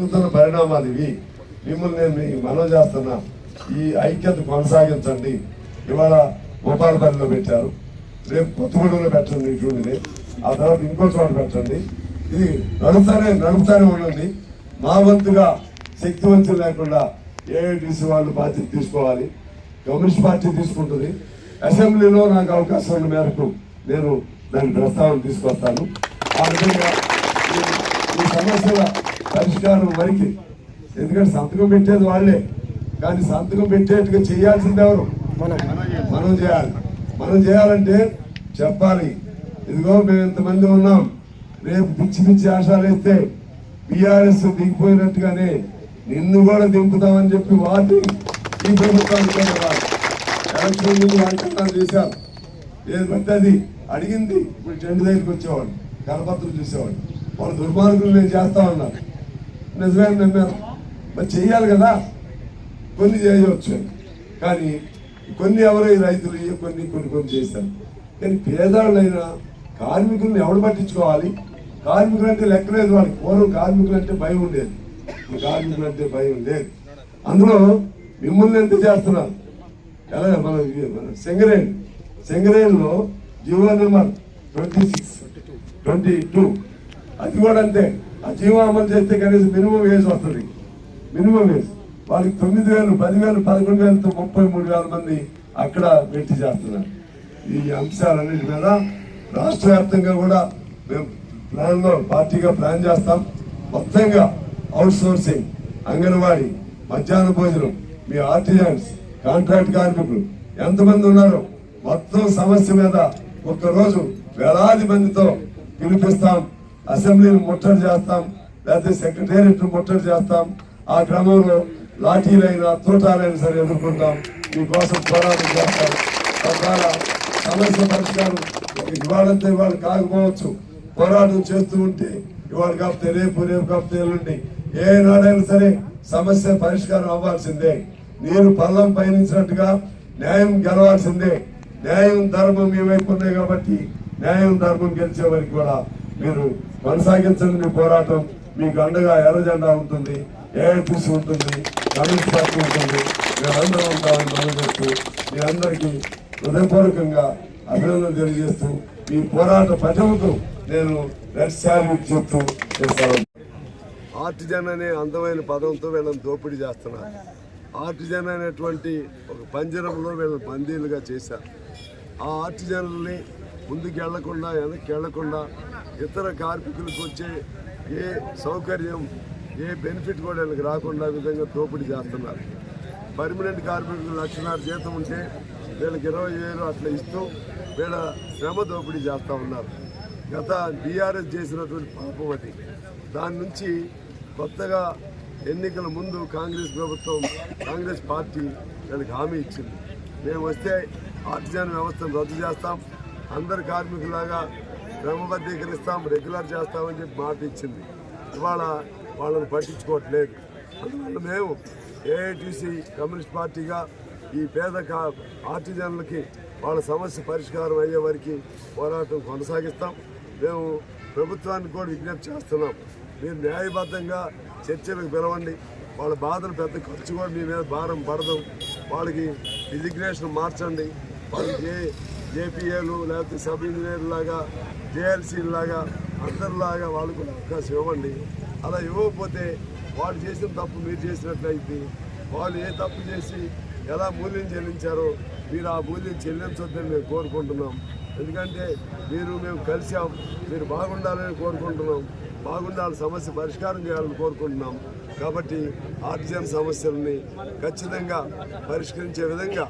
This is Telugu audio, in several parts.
జరుగుతున్న పరిణామాలు ఇవి. మిమ్మల్ని నేను మనం చేస్తున్నా. ఈ ఐక్యత కొనసాగించండి. ఇవాళ గోపాలపల్లిలో పెట్టారు. రేపు కొత్తగూడెంలో పెట్టండి ఇటువంటిది ఆ తర్వాత ఇంకో చోట పెట్టండి. ఇది నడుపుతానే నడుపుతానే ఉండండి. మా వంతుగా శక్తి వంతులు లేకుండా ఏఐటీసీ వాళ్ళు బాధ్యత తీసుకోవాలి. కమ్యూనిస్ట్ పార్టీ తీసుకుంటుంది. అసెంబ్లీలో నాకు అవకాశం ఉన్న మేరకు నేను దాని ప్రస్తావన తీసుకొస్తాను. ఆ విధంగా ఈ- ఈ సమస్యల పరిష్కారం వరకు ఎందుకంటే సంతకం పెట్టేది వాళ్ళే. కానీ సంతకం పెట్టేట్టుగా చేయాల్సింది ఎవరు? మనం చేయాలి. మనం చేయాలంటే చెప్పాలి. ఇదిగో మేము ఇంతమంది ఉన్నాం. రేపు పిచ్చి పిచ్చి ఆశాలు వేస్తే బీఆర్ఎస్ దిగిపోయినట్టుగానే నిన్ను కూడా దింపుతామని చెప్పి వార్నింగ్ ఈ ప్రభుత్వానికి ఎలక్షన్ ముందు వాగ్దానాలు చేశారు. ఏది పడితే అది అడిగింది. ఇప్పుడు జెండు దగ్గరికి వచ్చేవాడు కలపత్రం చూసేవాడు వాళ్ళు దుర్మార్గులు నేను చేస్తా ఉన్నారు నిజమే మరి చెయ్యాలి కదా. కొన్ని చేయవచ్చు కానీ కొన్ని ఎవరో ఈ రైతులు కొన్ని కొన్ని కొన్ని చేశారు. కానీ పేదవాళ్ళైనా కార్మికులను ఎవడు పట్టించుకోవాలి? కార్మికులు అంటే లెక్కలేదు వాళ్ళకి. పూర్వం కార్మికులు అంటే భయం ఉండేది. కార్మికులు అంటే భయం లేదు. అందులో మిమ్మల్ని ఎంత చేస్తున్నారు? ఎలా మన మన సింగరేణి. సింగరేణిలో G O number twenty six twenty two. అది కూడా అంతే. ఆ జీవో అమలు చేస్తే కనీసం మినిమం వేసి వస్తుంది. మినిమం వేసి వాళ్ళకి తొమ్మిది వేలు పదివేలు పదకొండు వేలతో ముప్పై మూడు వేల మంది అక్కడ పెట్టి చేస్తున్నారు. ఈ అంశాలన్నిటి మీద రాష్ట్ర వ్యాప్తంగా కూడా మేము ప్లాన్లో పార్టీగా ప్లాన్ చేస్తాం. మొత్తంగా అవుట్ సోర్సింగ్ అంగన్వాడీ మధ్యాహ్న భోజనం మీ ఆర్టిజన్స్ కాంట్రాక్ట్ కార్మికులు ఎంతమంది ఉన్నారో మొత్తం సమస్య మీద ఒక్కరోజు వేలాది మందితో పిలిపిస్తాం. అసెంబ్లీని ముట్టడి చేస్తాం లేకపోతే సెక్రటేరియట్ ముట్టడి చేస్తాం ఆ క్రమంలో లాఠీలైనా తోటాలైనా సరే ఎదుర్కొంటాం. మీకోసం పోరాటం చేస్తాం. తద్వారా సమస్య పరిష్కారం ఇవాళంతా ఇవాళ కాకపోవచ్చు. పోరాటం చేస్తూ ఉంటే ఇవాళ కాకపోతే రేపు రేపు కాకపోతే ఎల్లుండి. ఏ నాడైనా సరే సమస్య పరిష్కారం అవ్వాల్సిందే. నేను పల్లం పయనించినట్టుగా న్యాయం గెలవాల్సిందే. న్యాయం ధర్మం మీ వైపు ఉన్నాయి కాబట్టి న్యాయం ధర్మం గెలిచే వారికి కూడా మీరు కొనసాగించండి మీ పోరాటం. మీకు అండగా ఎర్రజెండా ఉంటుంది? ఏఐటీసీ ఉంటుంది? కమ్యూనిస్ట్ పార్టీ ఉంటుంది. మేమందరం ఉంటామని మనం చెప్తూ మీ అందరికీ హృదయపూర్వకంగా అభినందన తెలియజేస్తూ ఈ పోరాట పటముతో నేను రెడ్ శాల్యూట్ చెప్తూ చేస్తాను. ఆర్టిజన్ అనే అందమైన పదంతో వీళ్ళని దోపిడీ చేస్తున్నారు. ఆర్టిజన్ అనేటువంటి ఒక పంజరంలో వీళ్ళని బందీలుగా చేశారు. ఆ ఆర్టిజన్ని ముందుకు వెళ్ళకుండా వెనక్కి వెళ్ళకుండా ఇతర కార్మికులకు వచ్చే ఏ సౌకర్యం ఏ బెనిఫిట్ కూడా వీళ్ళకి రాకుండా విధంగా దోపిడీ చేస్తున్నారు. పర్మనెంట్ కార్మికులు లక్షన్నర జీతం ఉంటే వీళ్ళకి ఇరవై వేలు అట్లా ఇస్తూ వీళ్ళ శ్రమ దోపిడీ చేస్తూ ఉన్నారు. గత బీఆర్ఎస్ చేసినటువంటి పాపం అది. దాని నుంచి కొత్తగా ఎన్నికల ముందు కాంగ్రెస్ ప్రభుత్వం కాంగ్రెస్ పార్టీ వీళ్ళకి హామీ ఇచ్చింది. మేము వస్తే ఆర్టిజన్ వ్యవస్థను రద్దు చేస్తాం. అందరు కార్మికులాగా క్రమబద్ధీకరిస్తాం రెగ్యులర్ చేస్తామని చెప్పి మాట ఇచ్చింది. ఇవాళ వాళ్ళని పట్టించుకోవట్లేదు. అందువల్ల మేము ఏఐటీసీ కమ్యూనిస్ట్ పార్టీగా ఈ పేద ఆర్టిజన్లకి వాళ్ళ సమస్య పరిష్కారం అయ్యే వరకు పోరాటం కొనసాగిస్తాం. మేము ప్రభుత్వానికి కూడా విజ్ఞప్తి చేస్తున్నాం. మీరు న్యాయబద్ధంగా చర్చలకు పిలవండి. వాళ్ళ బాధలు పెద్ద ఖర్చు కూడా మీ మీద భారం పడదు. వాళ్ళకి రిజిగ్నేషన్ మార్చండి. వాళ్ళకి ఏ జేపీఏలు లేకపోతే సబ్ ఇంజనీర్ లాగా జేఎల్సీ లాగా అందరిలాగా వాళ్ళకు అవకాశం ఇవ్వండి అలా ఇవ్వకపోతే వాళ్ళు చేసిన తప్పు మీరు చేసినట్లయితే వాళ్ళు ఏ తప్పు చేసి ఎలా మూల్యం చెల్లించారో మీరు ఆ మూల్యం చెల్లించొద్దని మేము కోరుకుంటున్నాం. ఎందుకంటే మీరు మేము కలిసాం మీరు బాగుండాలని కోరుకుంటున్నాం. బాగుండాలి సమస్య పరిష్కారం చేయాలని కోరుకుంటున్నాం. కాబట్టి ఆర్టిజన్ సమస్యలని ఖచ్చితంగా పరిష్కరించే విధంగా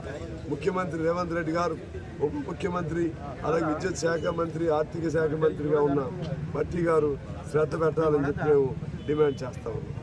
ముఖ్యమంత్రి రేవంత్ రెడ్డి గారు ఉప ముఖ్యమంత్రి అలాగే విద్యుత్ శాఖ మంత్రి ఆర్థిక శాఖ మంత్రిగా ఉన్న భట్టి గారు శ్రద్ధ పెట్టాలని చెప్పి మేము డిమాండ్ చేస్తా ఉన్నాం.